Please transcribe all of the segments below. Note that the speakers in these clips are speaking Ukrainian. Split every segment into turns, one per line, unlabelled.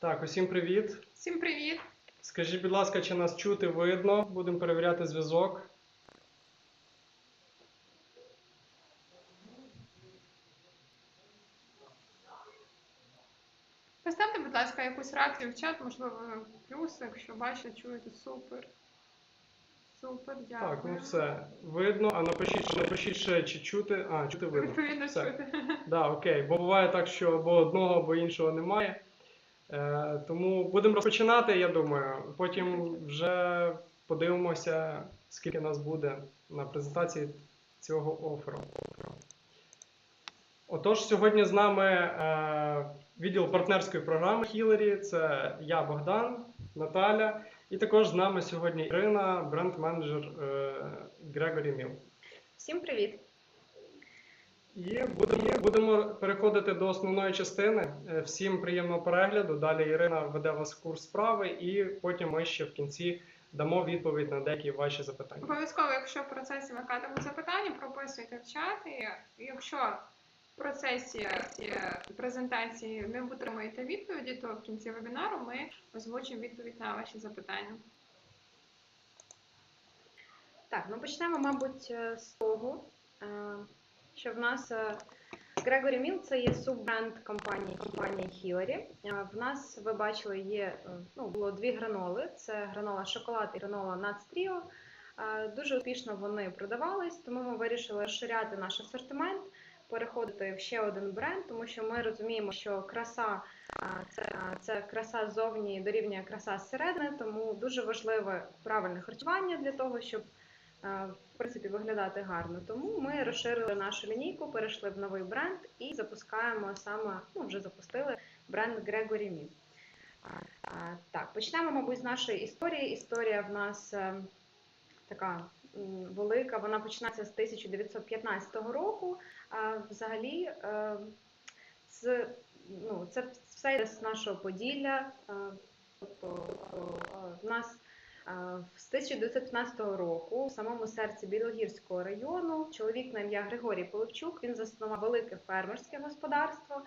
Так, усім привіт.
Всім привіт!
Скажіть, будь ласка, чи нас чути видно? Будемо перевіряти зв'язок.
Поставте, будь ласка, якусь реакцію в чат, можливо, плюс, якщо бачите, чуєте, супер. Супер, дякую.
Так, ну все. Видно. А напишіть, напишіть ще, чи чути. А, чути видно.
Відповідно
Все.
чути.
Да, окей. Бо буває так, що або одного, або іншого немає. Е, тому будемо розпочинати, я думаю. Потім вже подивимося, скільки нас буде на презентації цього оферу. Отож, сьогодні з нами е, відділ партнерської програми Хілері. Це я, Богдан, Наталя. І також з нами сьогодні Ірина, бренд-менеджер е, Грегорі Міл.
Всім привіт!
І будемо, будемо переходити до основної частини. Е, Всім приємного перегляду. Далі Ірина веде вас в курс справи, і потім ми ще в кінці дамо відповідь на деякі ваші запитання.
Обов'язково, якщо в процесі виникатимуть запитання, прописуйте в чат. І якщо в процесі презентації не отримаєте відповіді, то в кінці вебінару ми озвучимо відповідь на ваші запитання.
Так, ну почнемо, мабуть, е, з того, е, що в нас е, Gregory Mill це є суббренд компанії компанії Hillary. Е, В нас ви бачили, є е, ну, було дві граноли: це гранола шоколад і гранола. Е, Дуже успішно вони продавались, тому ми вирішили розширяти наш асортимент, переходити в ще один бренд, тому що ми розуміємо, що краса це, це краса ззовні дорівнює краса зсередини, тому дуже важливе правильне харчування для того, щоб в принципі виглядати гарно. Тому ми розширили нашу лінійку, перейшли в новий бренд і запускаємо саме, ну вже запустили бренд Gregory Me. Так, почнемо, мабуть, з нашої історії. Історія в нас е, така велика. Вона починається з 1915 року. Взагалі, е, з, ну, це все з нашого Поділля. е, Тобто в нас з 1915 року в самому серці Білогірського району чоловік на ім'я Григорій Половчук він заснував велике фермерське господарство.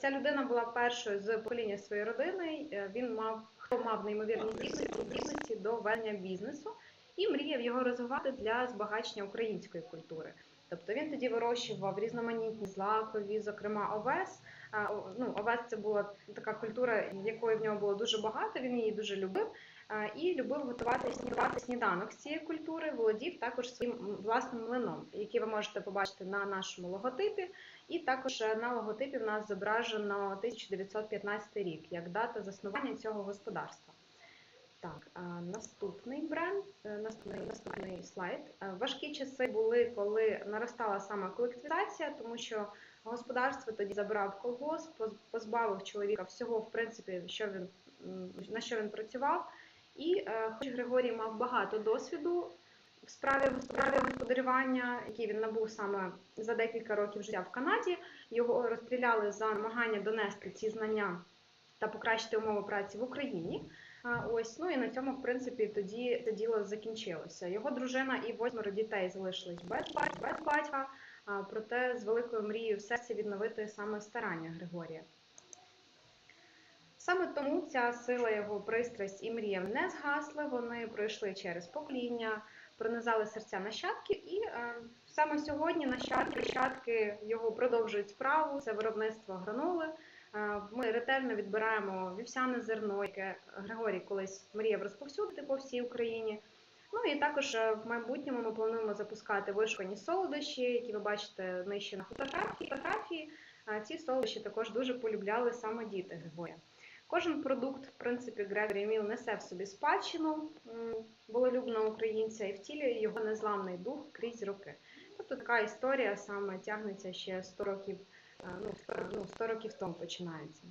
Ця людина була першою з покоління своєї родини. Е, Він мав хто мав неймовірні здібності, до ведення бізнесу і мріяв його розвивати для збагачення української культури. Тобто він тоді вирощував різноманітні злакові, зокрема овес. Ну, овес це була така культура, якої в нього було дуже багато. Він її дуже любив і любив готувати снідати сніданок з цієї культури. Володів також своїм власним млином, який ви можете побачити на нашому логотипі. І також е, на логотипі в нас зображено 1915 рік як дата заснування цього господарства. Так, наступний бренд, е, наступний, наступний слайд. Е, Важкі часи були, коли наростала саме колективізація, тому що господарство тоді забрав колгосп, поз- позбавив чоловіка всього, в принципі, що він на що він працював. І е, хоч Григорій мав багато досвіду в справі, господарювання, який він набув саме за декілька років життя в Канаді, його розстріляли за намагання донести ці знання та покращити умови праці в Україні. Ось, ну і на цьому, в принципі, тоді це діло закінчилося. Його дружина і восьмеро дітей залишились без батька, без батька, проте з великою мрією в серці відновити саме старання Григорія. Саме тому ця сила його пристрасть і мрія не згасли. Вони пройшли через покоління, пронизали серця нащадків, і е, саме сьогодні нащадки, нащадки його продовжують справу. Це виробництво граноли. Е, Ми ретельно відбираємо вівсяне зерно, яке Григорій колись мріяв розповсюдити по всій Україні. Ну і також е, в майбутньому ми плануємо запускати вишукані солодощі, які ви бачите нижче на фотографії. фотографії. Е, Ці солодощі також дуже полюбляли саме діти Григорія. Кожен продукт, в принципі, Gregory Meal несе в собі спадщину волелюбного українця і втілює його незламний дух крізь роки. Тобто така історія саме тягнеться ще 100 років, е, ну, 100, ну, 100 років тому починається.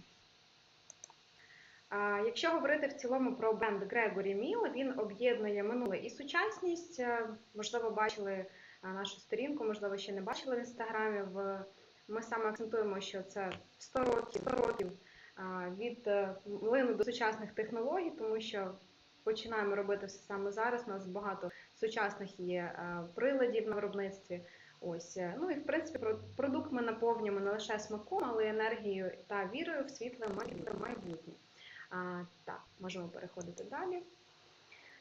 Якщо говорити в цілому про бренд Gregory Meal, він об'єднує минуле і сучасність. Е, Можливо, бачили е, нашу сторінку, можливо, ще не бачили в інстаграмі. Ми саме акцентуємо, що це 100 років, 100 років від е, млину до сучасних технологій, тому що починаємо робити все саме зараз. У нас багато сучасних є е, приладів на виробництві. Ось, е, ну і в принципі продукт ми наповнюємо не лише смаком, але й енергією та вірою в світле майбутнє. А, так, можемо переходити далі.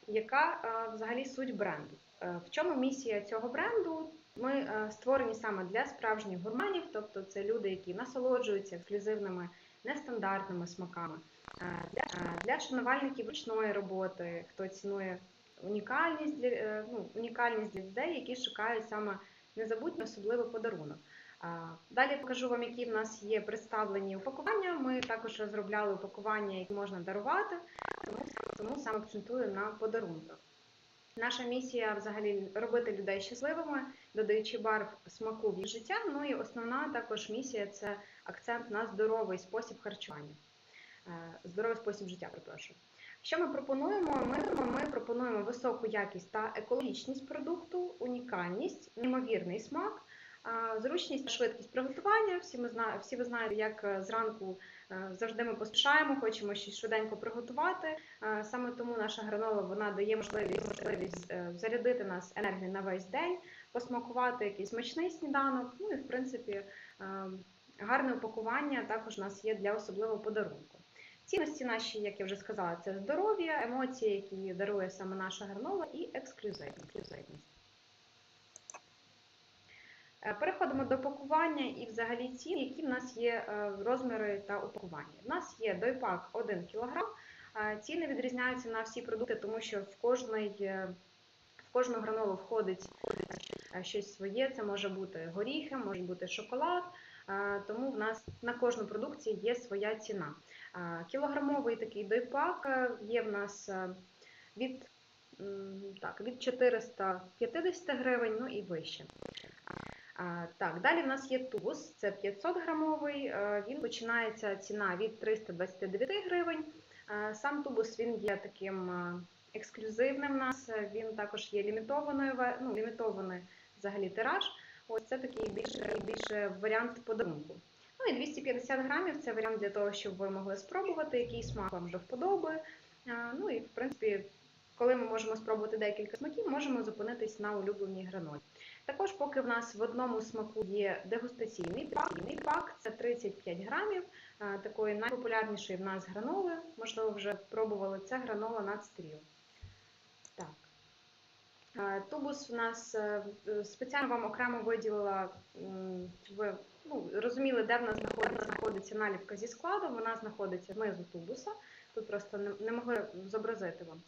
Яка е, взагалі суть бренду? Е, в чому місія цього бренду? Ми е, створені саме для справжніх гурманів, тобто це люди, які насолоджуються ексклюзивними нестандартними смаками. Е, Для, е, для шанувальників ручної роботи, хто цінує унікальність для е, ну, унікальність для людей, які шукають саме незабутній особливий подарунок. Далі покажу вам, які в нас є представлені упакування. Ми також розробляли упакування, які можна дарувати, тому, тому саме акцентую на подарунках. Наша місія взагалі робити людей щасливими, додаючи барв смаку в їх життя. Ну і основна також місія це акцент на здоровий спосіб харчування, Е, здоровий спосіб життя, перепрошую. Що ми пропонуємо? Ми, ми пропонуємо високу якість та екологічність продукту, унікальність, неймовірний смак, зручність та швидкість приготування. Всі ми зна, всі ви знаєте, як е, зранку завжди ми поспішаємо, хочемо щось швиденько приготувати. Е, Саме тому наша гранола вона дає можливість, можливість е, зарядити нас енергією на весь день, посмакувати якийсь смачний сніданок. Ну і в принципі е, гарне упакування також у нас є для особливого подарунку. Цінності наші, як я вже сказала, це здоров'я, емоції, які дарує саме наша гранола, і ексклюзивність. Е, Переходимо до пакування і взагалі цін, які в нас є е, розміри та упакування. У нас є дойпак 1 кг. Е, Ціни відрізняються на всі продукти, тому що в кожний, в кожну гранолу входить щось своє. Це може бути горіхи, може бути шоколад. Тому в нас на кожну продукцію є своя ціна. Кілограмовий такий дойпак є в нас від, так, від 450 гривень, ну і вище. Так, далі в нас є тубус, це 500 грамовий, е, він починається ціна від 329 гривень. Е, Сам тубус він є таким е, ексклюзивним у нас, він також є лімітованою, ну, лімітований взагалі тираж. Ось це такий більше, більше варіант подарунку. Ну і 250 грамів це варіант для того, щоб ви могли спробувати, який смак вам до вподоби. Е, Ну і в принципі, коли ми можемо спробувати декілька смаків, можемо зупинитись на улюбленій гранолі. Також, поки в нас в одному смаку є дегустаційний пак, це 35 грамів. Такої найпопулярнішої в нас граноли. Можливо, вже пробували це гранола. Е, Тубус в нас е, спеціально вам окремо виділила, щоб ви ну, розуміли, де в нас знаходиться, знаходиться наліпка зі складом. Вона знаходиться внизу тубуса. Тут просто не, могли зобразити вам.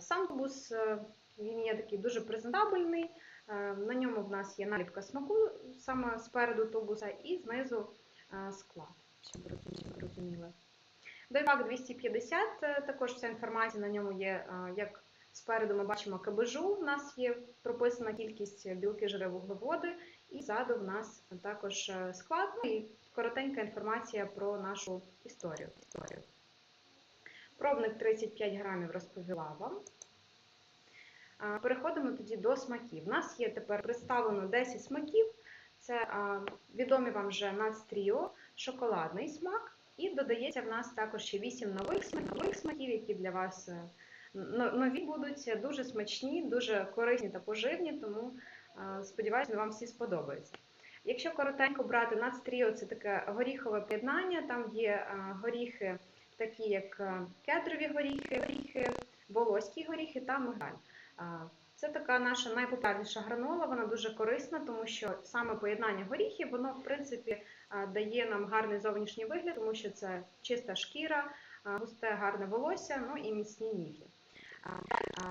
Сам тубус е, він є такий дуже презентабельний. Е, На ньому в нас є наліпка смаку саме спереду тубуса і знизу е, склад, щоб розуміли. Дойпак 250, е, також вся інформація на ньому є, як спереду ми бачимо КБЖУ, у нас є прописана кількість білки, жири, вуглеводи, і ззаду в нас також склад, ну і коротенька інформація про нашу історію. історію. Пробник 35 грамів розповіла вам. Переходимо тоді до смаків. У нас є тепер представлено 10 смаків. Це відомі вам вже Нацтріо, шоколадний смак. І додається в нас також ще 8 нових смакових смаків, які для вас е, нові будуть дуже смачні, дуже корисні та поживні, тому сподіваюся, вам всі сподобаються. Якщо коротенько брати Нацтріо, це таке горіхове поєднання, там є горіхи, такі як е, кедрові горіхи, горіхи, волоські горіхи та мигдаль. Це така наша найпопулярніша гранола, вона дуже корисна, тому що саме поєднання горіхів, воно в принципі дає нам гарний зовнішній вигляд, тому що це чиста шкіра, густе гарне волосся, ну і міцні ніги.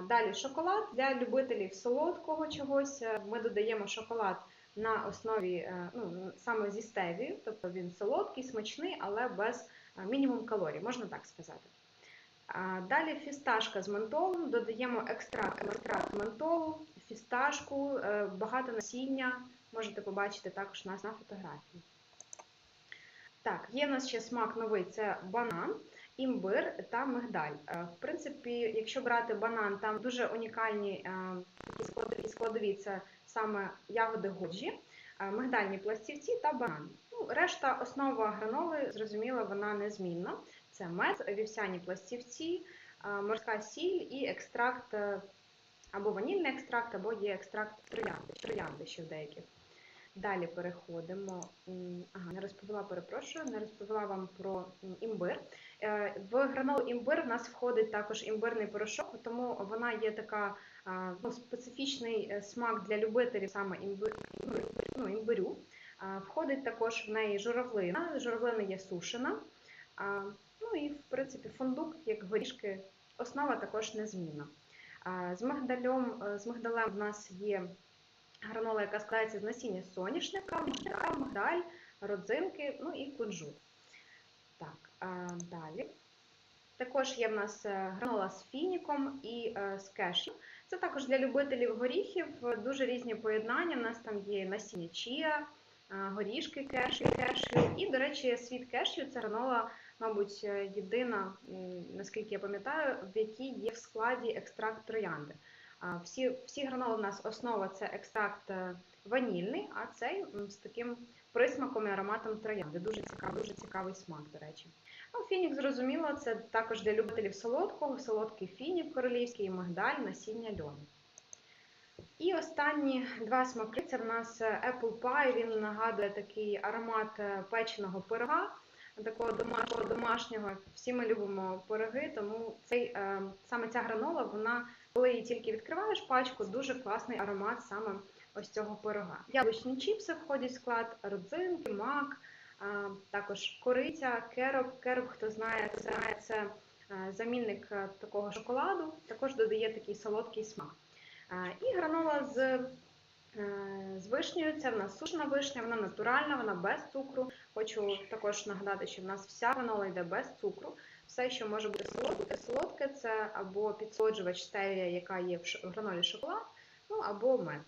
Далі шоколад для любителів солодкого чогось. Е, Ми додаємо шоколад на основі е, ну, саме зі стевією, тобто він солодкий, смачний, але без е, мінімум калорій, можна так сказати. Далі фісташка з ментолом, додаємо екстракт, екстракт ментолу, фісташку, е, багато насіння, можете побачити також у нас на фотографії. Так, є в нас ще смак новий, це банан, імбир та мигдаль. Е, В принципі, якщо брати банан, там дуже унікальні е, такі складові, складові це саме ягоди годжі, мигдальні пластівці та банан. Ну, решта основа граноли, зрозуміло, вона незмінна. Це мед, вівсяні пластівці, морська сіль і екстракт е, або ванільний екстракт, або є екстракт троянди, троянди ще в деяких. Далі переходимо. Ага, не розповіла, перепрошую, не розповіла вам про імбир. Е, В гранолу імбир в нас входить також імбирний порошок, тому вона є така ну, специфічний е, смак для любителів саме імбир, ну, імбирю. Входить також в неї журавлина. Журавлина є сушена. Ну і в принципі фундук, як горішки, основа також незмінна. З мигдалем, е, з мигдалем в нас є гранола, яка складається з насіння соняшника, мигдаль, родзинки, ну і кунжут. Так, далі. Також є в нас е, гранола з фініком і е, з кешю. Це також для любителів горіхів, дуже різні поєднання. У нас там є насіння чія, горішки кешю, кешю. І, до речі, світ кешю це гранола, мабуть, е, єдина, наскільки я пам'ятаю, в якій є в складі екстракт троянди. Всі, всі граноли у нас основа це екстракт е, ванільний, а цей з таким присмаком і ароматом троянди. Дуже цікавий, дуже цікавий смак, до речі. Ну, фінік, зрозуміло, це також для любителів солодкого, солодкий фінік королівський, мигдаль, насіння льону. І останні два смаки це в нас е, Apple Pie, він нагадує такий аромат печеного пирога, такого домашнього, домашнього. Всі ми любимо пироги, тому цей, е, саме ця гранола, вона, коли її тільки відкриваєш пачку, дуже класний аромат саме ось цього пирога. Яблучні чіпси входять в склад, родзинки, мак, а, також кориця, кероп. Кероп, хто знає, це, це е, замінник е, такого шоколаду, також додає такий солодкий смак. І гранола з, е, з вишнею, це в нас сушена вишня, вона натуральна, вона без цукру. Хочу також нагадати, що в нас вся гранола йде без цукру. Все, що може бути солодке, солодке, це або підсолоджувач стевія, яка є в гранолі шоколад, ну або мед.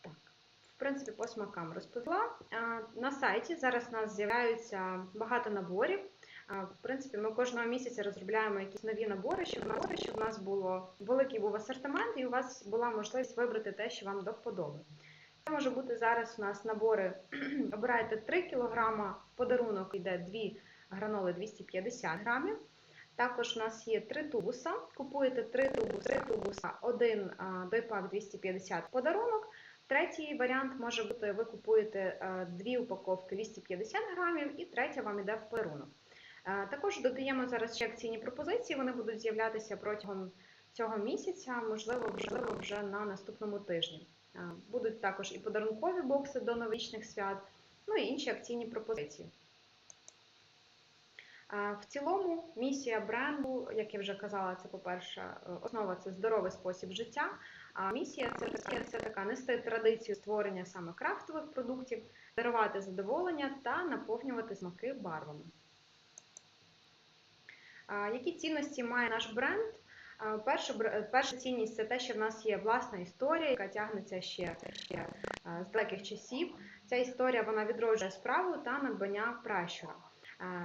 Так, в принципі, по смакам розповіла. На сайті зараз у нас з'являються багато наборів. В принципі, ми кожного місяця розробляємо якісь нові набори, щоб набори, щоб у нас було великий був асортимент, і у вас була можливість вибрати те, що вам до вподоби. Це може бути зараз у нас набори. Обираєте 3 кг, подарунок йде 2 граноли 250 грамів. Також у нас є три тубуса. Купуєте три тубуси, три тубуса, один дойпак 250 подарунок. Третій варіант може бути: ви купуєте е, дві упаковки 250 грамів, і третя вам йде в подарунок. Е, Також додаємо зараз ще акційні пропозиції. Вони будуть з'являтися протягом цього місяця, можливо, можливо, вже на наступному тижні. Е, Будуть також і подарункові бокси до новорічних свят, ну і інші акційні пропозиції. Е, В цілому місія бренду, як я вже казала, це по-перше, основа це здоровий спосіб життя. А місія це така, це така нести традицію створення саме крафтових продуктів, дарувати задоволення та наповнювати смаки барвами. Які цінності має наш бренд? Перша, перша цінність це те, що в нас є власна історія, яка тягнеться ще, ще з далеких часів. Ця історія вона відроджує справу та надбання пращура.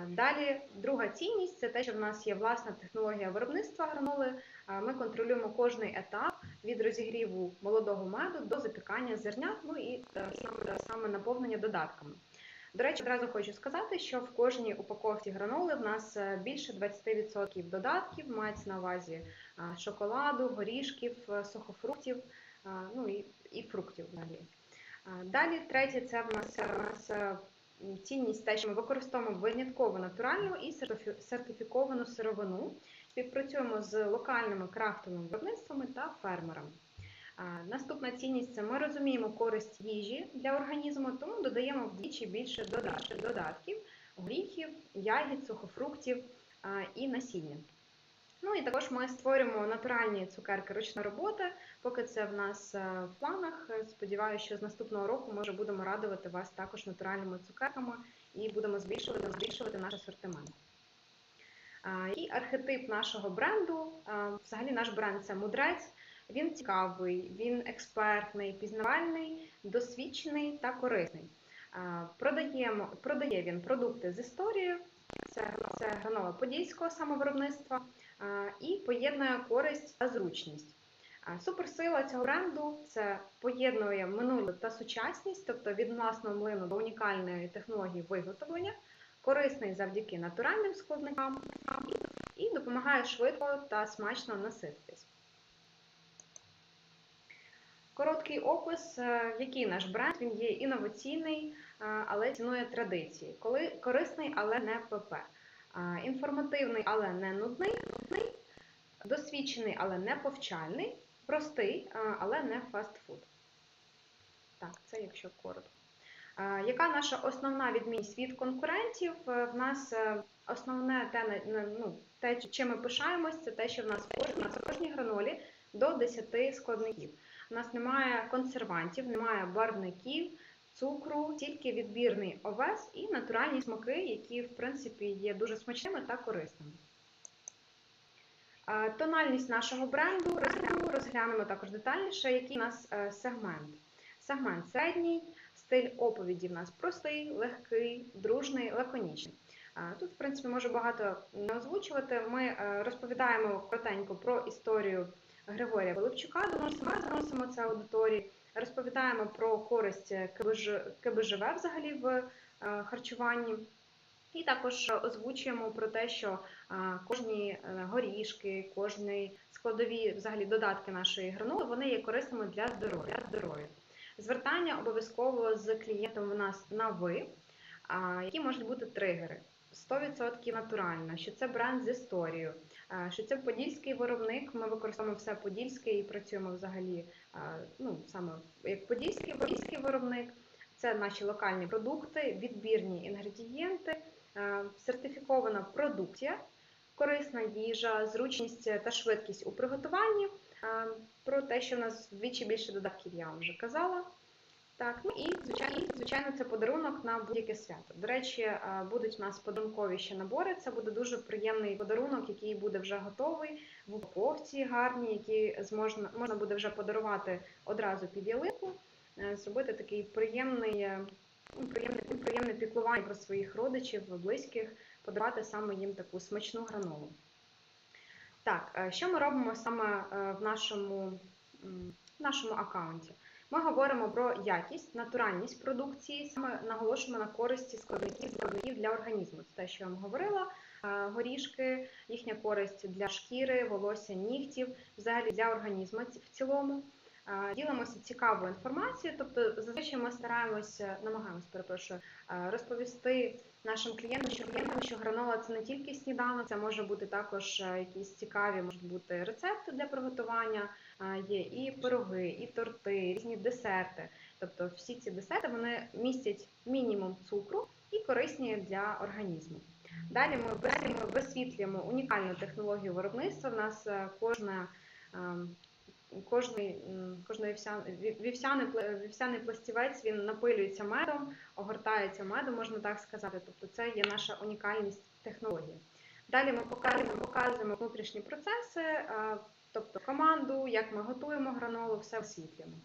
Далі друга цінність це те, що в нас є власна технологія виробництва граноли. Ми контролюємо кожний етап від розігріву молодого меду до запікання зернят, ну і е, саме, саме наповнення додатками. До речі, одразу хочу сказати, що в кожній упаковці граноли в нас е, більше 20% додатків, мається на увазі шоколаду, горішків, е, сухофруктів, ну і, і фруктів взагалі. Далі третє це в нас, в нас е, цінність те, що ми використовуємо винятково натуральну і сертифіковану сировину. Співпрацюємо з локальними крафтовими виробництвами та фермерами. Наступна цінність це ми розуміємо користь їжі для організму, тому додаємо вдвічі більше додатків, горіхів, ягід, сухофруктів і насіння. Ну і також ми створюємо натуральні цукерки ручна робота. Поки це в нас е, в планах. Е, Сподіваюся, що з наступного року ми вже будемо радувати вас також натуральними цукерками і будемо збільшувати, збільшувати наш асортимент. І архетип нашого бренду. Взагалі наш бренд це мудрець. Він цікавий, він експертний, пізнавальний, досвідчений та корисний. Продаємо, продає він продукти з історією, це, це гранола подільського самовиробництва і поєднує користь та зручність. Суперсила цього бренду це поєднує минуле та сучасність, тобто від власного млину до унікальної технології виготовлення, корисний завдяки натуральним складникам і допомагає швидко та смачно насититись. Короткий опис, е, який наш бренд, він є інноваційний, е, але цінує традиції. Коли корисний, але не ПП. Е, Інформативний, але не нудний, досвідчений, але не повчальний, простий, але не фастфуд. Так, це якщо коротко. Яка наша основна відмінність від конкурентів? В нас основне те, ну, те, чим ми пишаємось, це те, що в нас в кожній гранолі до 10 складників. У нас немає консервантів, немає барвників, цукру, тільки відбірний овес і натуральні смаки, які в принципі є дуже смачними та корисними. Е, Тональність нашого бренду розглянемо, розглянемо також детальніше, який у нас е, сегмент. Сегмент середній, стиль оповіді в нас простий, легкий, дружний, лаконічний. Е, Тут, в принципі, можу багато не озвучувати. Ми розповідаємо коротенько про історію Григорія Пилипчука, доносимо, доносимо це аудиторії, розповідаємо про користь КБЖ, КБЖВ взагалі в е, харчуванні. І також озвучуємо про те, що е, кожні е, горішки, кожні складові взагалі додатки нашої гранули, вони є корисними для здоров'я. Здоров'я. Звертання обов'язково з клієнтом у нас на ви, які можуть бути тригери. 100% натурально, що це бренд з історією, що це подільський виробник. Ми використовуємо все подільське і працюємо взагалі ну, саме як подільський, подільський виробник. Це наші локальні продукти, відбірні інгредієнти, сертифікована продукція, корисна їжа, зручність та швидкість у приготуванні. Про те, що в нас вдвічі більше додатків, я вам вже казала. Так, ну і звичайно, звичайно, це подарунок на будь-яке свято. До речі, е, будуть у нас подарункові ще набори. Це буде дуже приємний подарунок, який буде вже готовий в упаковці гарній, який зможна можна буде вже подарувати одразу під ялинку, е, зробити такий приємний, е, ну, приємне, піклування про своїх родичів, близьких, подарувати саме їм таку смачну гранолу. Так, що ми робимо саме в нашому, в нашому аккаунті? Ми говоримо про якість, натуральність продукції, саме наголошуємо на користі складників складників для організму. Це те, що я вам говорила. Е, Горішки, їхня користь для шкіри, волосся, нігтів, взагалі для організму в цілому. Ділимося цікавою інформацією, тобто зазвичай ми стараємося, намагаємося, перепрошую, розповісти нашим клієнтам, що клієнтам, що гранола це не тільки сніданок, це може бути також е, якісь цікаві, можуть бути рецепти для приготування. Є і пироги, і торти, різні десерти. Тобто всі ці десерти вони містять мінімум цукру і корисні для організму. Далі ми, далі ми висвітлюємо унікальну технологію виробництва. У нас е, кожна ем, Кожний, кожний вівсян- вів- вівсяний, вівсяний пластівець він напилюється медом, огортається медом, можна так сказати. Тобто це є наша унікальність технології. Далі ми показуємо, показуємо внутрішні процеси, тобто команду, як ми готуємо гранолу, все освітлюємо.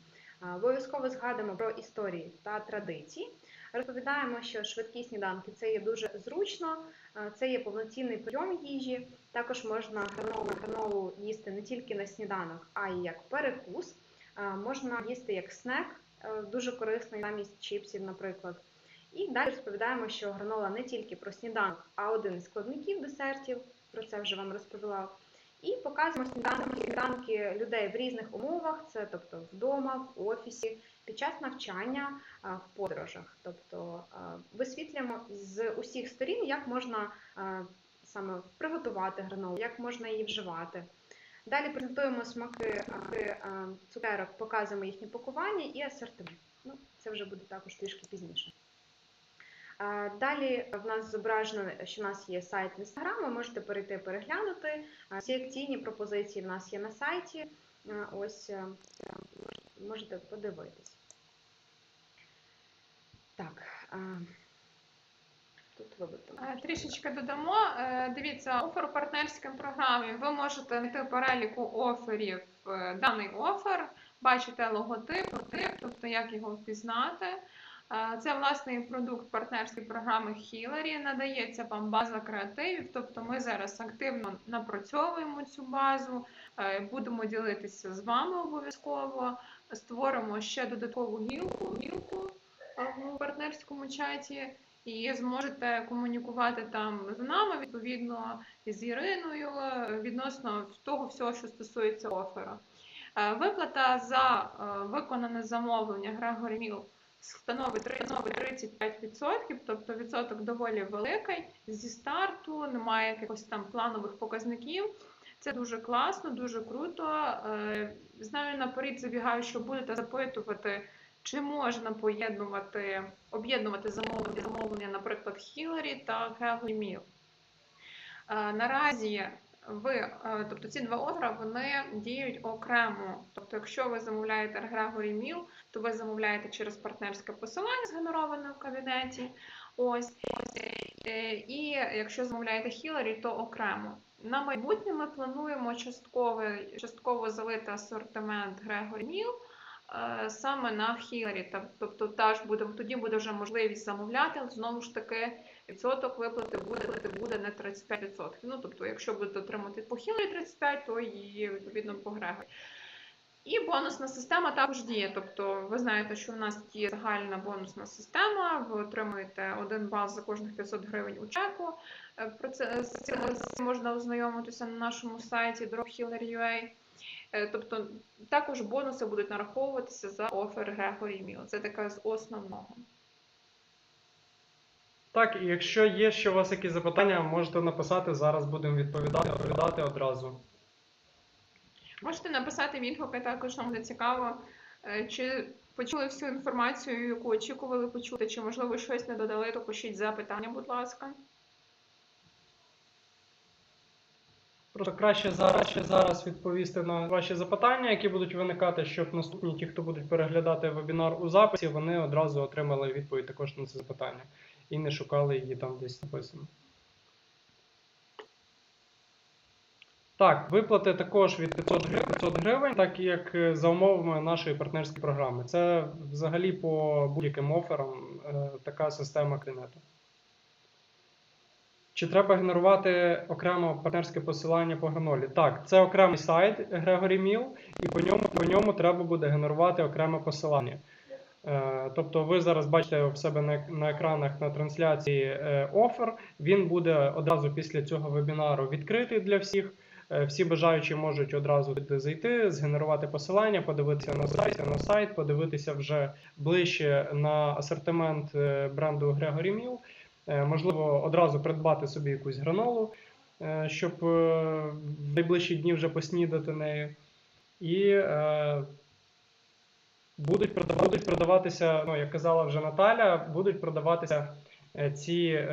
Обов'язково згадуємо про історії та традиції. Розповідаємо, що швидкі сніданки це є дуже зручно, е, це є повноцінний прийом їжі. Також можна гранолу, гранолу їсти не тільки на сніданок, а й як перекус. Е, Можна їсти як снек, е, дуже корисний замість чіпсів, наприклад. І далі розповідаємо, що гранола не тільки про сніданок, а один із складників десертів. Про це вже вам розповіла. І показуємо сніданки, сніданки людей в різних умовах, це тобто вдома, в офісі, під час навчання, в подорожах. Тобто висвітлюємо з усіх сторін, як можна саме приготувати гранолу, як можна її вживати. Далі презентуємо смаки цукерок, показуємо їхнє пакування і асортимент. Ну, це вже буде також трішки пізніше. Далі в нас зображено, що в нас є сайт Instagram, ви можете перейти переглянути. Всі акційні пропозиції в нас є на сайті. Ось е, можете подивитись. Так.
Трішечки додамо. Е, Дивіться, офер у партнерській програмі. Ви можете знайти переліку оферів е, даний офер, бачите логотип, логотип, тобто як його впізнати. Е, Це власний продукт партнерської програми Хіларі. Надається вам база креативів. Тобто ми зараз активно напрацьовуємо цю базу, будемо ділитися з вами обов'язково. Створимо ще додаткову гілку, гілку в партнерському чаті і зможете комунікувати там з нами, відповідно з Іриною, е, відносно того всього, що стосується оффера. Е, Виплата за е, виконане замовлення Грегорі Міл становить три- становить 35%, тобто відсоток доволі великий. Зі старту немає якихось там планових показників. Це дуже класно, дуже круто. Знаю наперед забігаю, що будете запитувати, чи можна поєднувати, об'єднувати замовлення, замовлення, наприклад, Хіларі та Грегорі Міл. Е, Наразі ви, е, тобто ці два офери, вони діють окремо. Тобто, якщо ви замовляєте Грегорі Міл, то ви замовляєте через партнерське посилання, згенероване в кабінеті. Ось. Е, І якщо замовляєте Хіларі, то окремо. На майбутнє ми плануємо частково, частково залити асортимент Грегорі Міл саме на Хіларі. Тобто теж буде, тоді буде вже можливість замовляти, знову ж таки відсоток виплати буде, буде не 35%. Ну, тобто, якщо будете отримати по Хіларі 35, то і відповідно по Грегорі. І бонусна система також діє. Тобто, ви знаєте, що в нас є загальна бонусна система. Ви отримуєте 1 бал за кожних 500 гривень у чеку. Е, Про це з цим можна ознайомитися на нашому сайті drophealer.ua. Е, Тобто також бонуси будуть нараховуватися за офер Грегорі Міл. Це таке з основного.
Так, і якщо є ще у вас якісь запитання, можете написати, зараз будемо відповідати, відповідати одразу.
Можете написати відгуки, також нам буде цікаво, е, чи почули всю інформацію, яку очікували почути, чи можливо щось не додали, то пишіть запитання, будь ласка.
Просто краще зараз, ще зараз відповісти на ваші запитання, які будуть виникати, щоб наступні ті, хто будуть переглядати вебінар у записі, вони одразу отримали відповідь також на це запитання і не шукали її там десь написано. Так, виплати також від 500 гривень, 500 гривень, так як е, за умовами нашої партнерської програми. Це взагалі по будь-яким оферам е, така система кабінету. Чи треба генерувати окремо партнерське посилання по гранолі? Так, це окремий сайт Gregory Mill, і по ньому, по ньому треба буде генерувати окреме посилання. Е, Тобто ви зараз бачите в себе на, на екранах на трансляції е, офер. Він буде одразу після цього вебінару відкритий для всіх. Е, Всі бажаючі можуть одразу зайти, згенерувати посилання, подивитися на сайт, на сайт, подивитися вже ближче на асортимент е, бренду Gregory Mill. Е, Можливо, одразу придбати собі якусь гранолу, е, щоб е, в найближчі дні вже поснідати нею. І будуть, продаватися, ну, як казала вже Наталя, будуть продаватися ці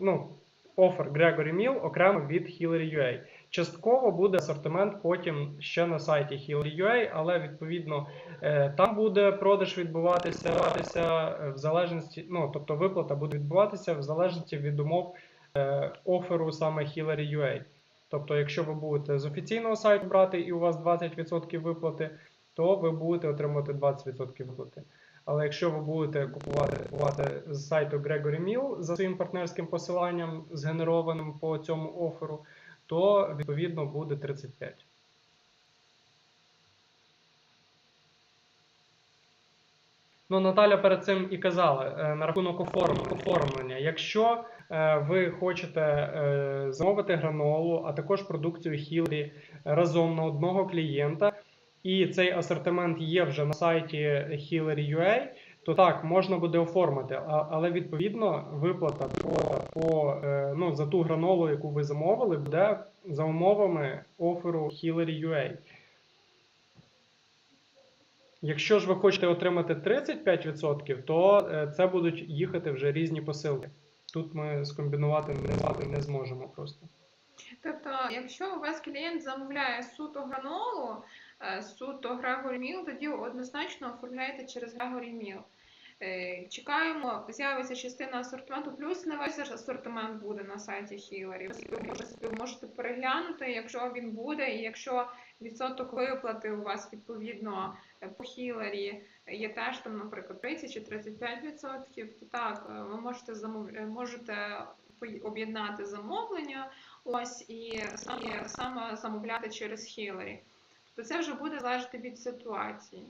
ну, офер Gregory Meal окремо від Hillary.ua. Частково буде асортимент потім ще на сайті Hillary.ua, але відповідно е, там буде продаж відбуватися е, в залежності, ну тобто виплата буде відбуватися в залежності від умов е, оферу саме Hillary.ua. Тобто, якщо ви будете з офіційного сайту брати і у вас 20% виплати, то ви будете отримувати 20% виплати. Але якщо ви будете купувати, купувати з сайту Gregory Mill за своїм партнерським посиланням, згенерованим по цьому оферу, то відповідно буде 35. Ну, Наталя перед цим і казала е, на рахунок оформлення. Якщо е, ви хочете е, замовити гранолу, а також продукцію Хілрі разом на одного клієнта, і цей асортимент є вже на сайті Hillary.ua, то так, можна буде оформити, але відповідно виплата по, по, е, ну, за ту гранолу, яку ви замовили, буде за умовами оферу Hillary.ua. Якщо ж ви хочете отримати 35%, то е, це будуть їхати вже різні посилки. Тут ми скомбінувати не, зможемо просто.
Тобто, якщо у вас клієнт замовляє суто гранолу, суто Грегорі Міл, тоді однозначно оформляйте через Грегорі Міл. Е, Чекаємо, з'явиться частина асортименту, плюс не весь асортимент буде на сайті Хіларі. Ви можете переглянути, якщо він буде, і якщо відсоток виплати у вас відповідно е, по Хіларі є теж там, наприклад, 30 чи 35 відсотків, то так, е, ви можете замов... е, можете об'єднати замовлення, ось і саме, саме замовляти через Хіларі. Тобто це вже буде залежати від ситуації.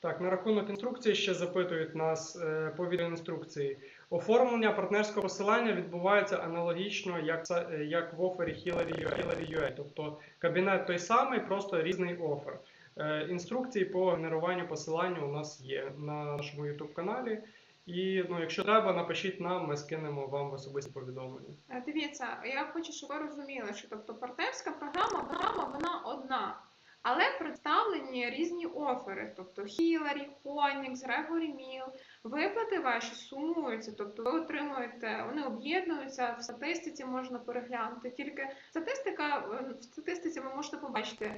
Так, на рахунок інструкції ще запитують нас е, по відеоінструкції. Оформлення партнерського посилання відбувається аналогічно, як, е, як в офері Hillary.ua. Тобто кабінет той самий, просто різний офер. Е, Інструкції по генеруванню посилання у нас є на нашому YouTube каналі. І ну, якщо треба, напишіть нам, ми скинемо вам в особисті повідомлення.
Е, Дивіться, я хочу, щоб ви розуміли, що тобто партнерська програма, програма вона одна, але представлені різні офери, тобто Hillary, Honix, Gregory Mill. Виплати ваші сумуються, тобто ви отримуєте, вони об'єднуються в статистиці, можна переглянути. Тільки статистика е, в статистиці ви можете побачити,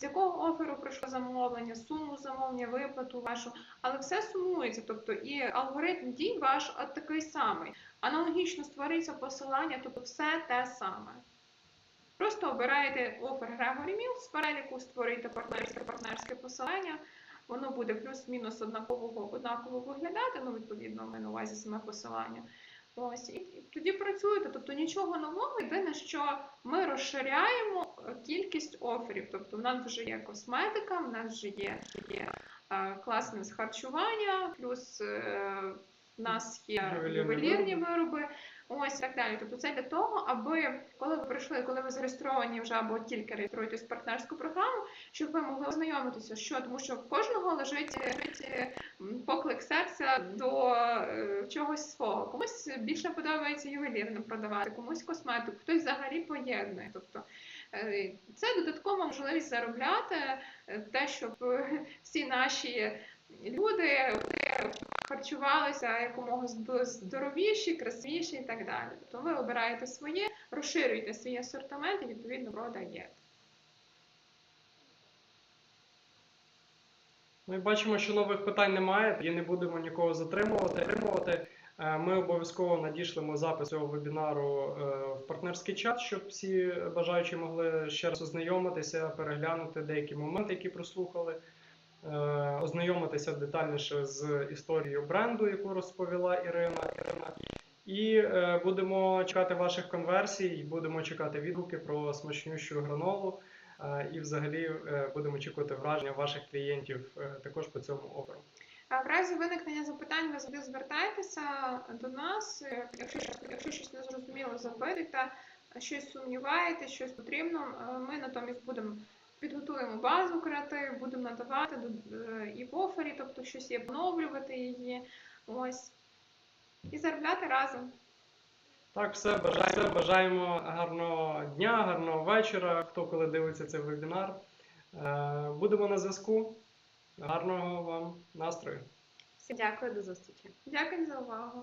з якого оферу прийшло замовлення, суму замовлення, виплату вашу, але все сумується. Тобто і алгоритм дій ваш такий самий. Аналогічно створиться посилання, тобто все те саме. Просто обираєте офер Gregory Mill, з переліку створюєте партнерське партнерське посилання. Воно буде плюс-мінус однаково, однаково виглядати, ну, відповідно, ми на увазі саме посилання. Ось, і, тоді працюєте, тобто нічого нового, єдине, що ми розширяємо е, кількість оферів. Тобто в нас вже є косметика, в нас вже є, є е, класне з харчування, плюс е, в нас є
Ювелірні
вироби. Ось так далі. Тобто це для того, аби коли ви прийшли, коли ви зареєстровані вже або тільки реєструєтесь в партнерську програму, щоб ви могли ознайомитися, що тому що в кожного лежить, е, поклик серця до е, чогось свого. Комусь більше подобається ювелірно продавати, комусь косметику, хтось взагалі поєднує. Тобто е, це додаткова можливість заробляти те, щоб всі наші люди харчувалися якомога здоровіші, красивіші і так далі. Тобто ви обираєте своє, розширюєте свій асортимент і відповідно продаєте.
Ми бачимо, що нових питань немає, і не будемо нікого затримувати. Е, Ми обов'язково надішлемо запис цього вебінару е, в партнерський чат, щоб всі бажаючі могли ще раз ознайомитися, переглянути деякі моменти, які прослухали, ознайомитися детальніше з історією бренду, яку розповіла Ірина. Ірина. І е, будемо чекати ваших конверсій, будемо чекати відгуки про смачнющу гранолу. Е, І взагалі е, будемо очікувати враження ваших клієнтів е, також по цьому оферу.
А в разі виникнення запитань ви завжди звертайтеся до нас. Е, Якщо щось, якщо щось не зрозуміло, запитуйте, щось сумніваєте, щось потрібно. е, Ми натомість будемо підготуємо базу креатив, будемо надавати е, і в офері, тобто щось є поновлювати її. Ось. І заробляти разом.
Так, все, бажаємо, бажаємо гарного дня, гарного вечора, хто коли дивиться цей вебінар. Е, Будемо на зв'язку. Гарного вам настрою.
Всім дякую, до зустрічі.
Дякую за увагу.